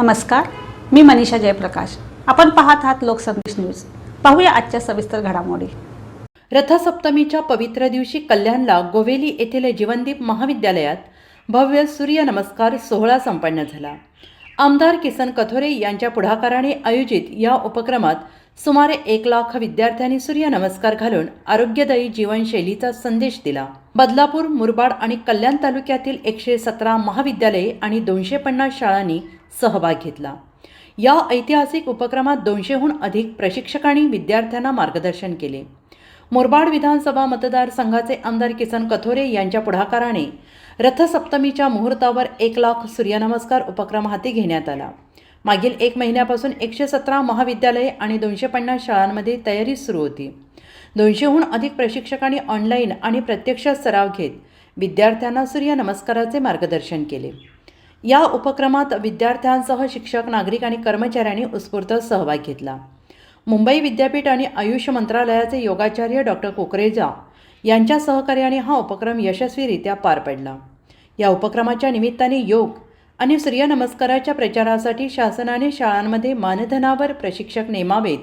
नमस्कार मी मनीषा जयप्रकाश. आपण पाहत आहात लोकसंदेश न्यूज. पाहूया आजच्या सविस्तर घडामोडी. रथसप्तमीच्या पवित्र दिवशी कल्याणला गोवेली येथील जीवनदीप महाविद्यालयात भव्य सूर्यनमस्कार सोहळा संपन्न झाला. आमदार किसन कथोरे यांच्या पुढाकाराने आयोजित या उपक्रमात सुमारे एक लाख विद्यार्थ्यांनी सूर्यनमस्कार घालून आरोग्यदायी जीवनशैलीचा संदेश दिला. बदलापूर मुरबाड आणि कल्याण तालुक्यातील एकशे सतरा महाविद्यालये आणि दोनशे पन्नास शाळांनी सहभाग घेतला. या ऐतिहासिक उपक्रमात दोनशेहून अधिक प्रशिक्षकांनी विद्यार्थ्यांना मार्गदर्शन केले. मुरबाड विधानसभा मतदारसंघाचे आमदार किसन कथोरे यांच्या पुढाकाराने रथसप्तमीच्या मुहूर्तावर एक लाख सूर्यनमस्कार उपक्रम हाती घेण्यात आला. मागील एक महिन्यापासून एकशे सतरा महाविद्यालये आणि दोनशे पन्नास शाळांमध्ये तयारी सुरू होती. दोनशेहून अधिक प्रशिक्षकांनी ऑनलाईन आणि प्रत्यक्ष सराव घेत विद्यार्थ्यांना सूर्यनमस्काराचे मार्गदर्शन केले. या उपक्रमात विद्यार्थ्यांसह शिक्षक नागरिक आणि कर्मचाऱ्यांनी उत्स्फूर्त सहभाग घेतला. मुंबई विद्यापीठ आणि आयुष मंत्रालयाचे योगाचार्य डॉक्टर कोकरेजा यांच्या सहकार्याने हा उपक्रम यशस्वीरित्या पार पडला. या उपक्रमाच्या निमित्ताने योग आणि सूर्यनमस्काराच्या प्रचारासाठी शासनाने शाळांमध्ये मानधनावर प्रशिक्षक नेमावेत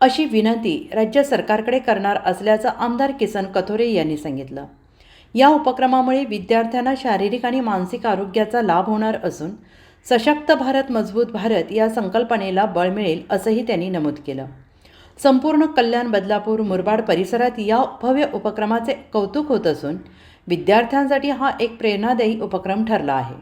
अशी विनंती राज्य सरकारकडे करणार असल्याचं आमदार किसन कथोरे यांनी सांगितलं. या उपक्रमामुळे विद्यार्थ्यांना शारीरिक आणि मानसिक आरोग्याचा लाभ होणार असून सशक्त भारत मजबूत भारत या संकल्पनेला बळ मिळेल असंही त्यांनी नमूद केलं. संपूर्ण कल्याण बदलापूर मुरबाड परिसरात या भव्य उपक्रमाचे कौतुक होत असून विद्यार्थ्यांसाठी हा एक प्रेरणादायी उपक्रम ठरला आहे.